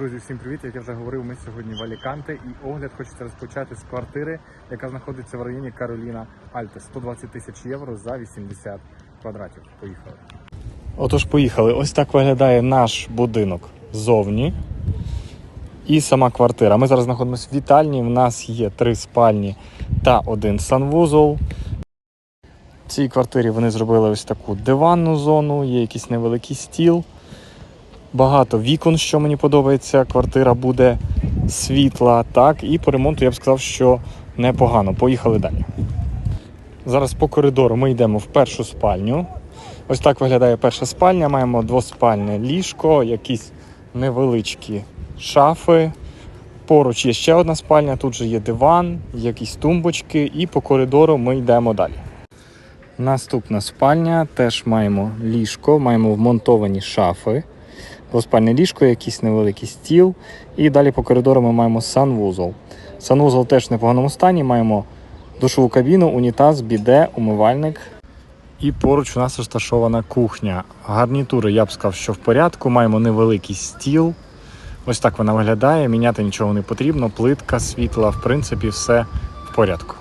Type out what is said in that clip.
Друзі, всім привіт! Як я вже говорив, ми сьогодні в Аліканте і огляд хочеться розпочати з квартири, яка знаходиться в районі Кароліна Альте. 120 тисяч євро за 80 квадратів. Поїхали. Отож, поїхали. Ось так виглядає наш будинок ззовні. І сама квартира. Ми зараз знаходимося в вітальні. В нас є три спальні та один санвузол. В цій квартирі вони зробили ось таку диванну зону, є якийсь невеликий стіл. Багато вікон, що мені подобається. Квартира буде світла, так, і по ремонту я б сказав, що непогано. Поїхали далі. Зараз по коридору ми йдемо в першу спальню. Ось так виглядає перша спальня. Маємо двоспальне ліжко, якісь невеличкі шафи. Поруч є ще одна спальня, тут же є диван, якісь тумбочки, і по коридору ми йдемо далі. Наступна спальня, теж маємо ліжко, маємо вмонтовані шафи, двоспальне ліжко, якийсь невеликий стіл. І далі по коридору ми маємо санвузол. Санвузол теж в непоганому стані. Маємо душову кабіну, унітаз, біде, умивальник. І поруч у нас розташована кухня. Гарнітури, я б сказав, що в порядку. Маємо невеликий стіл. Ось так вона виглядає. Міняти нічого не потрібно. Плитка, світла, в принципі, все в порядку.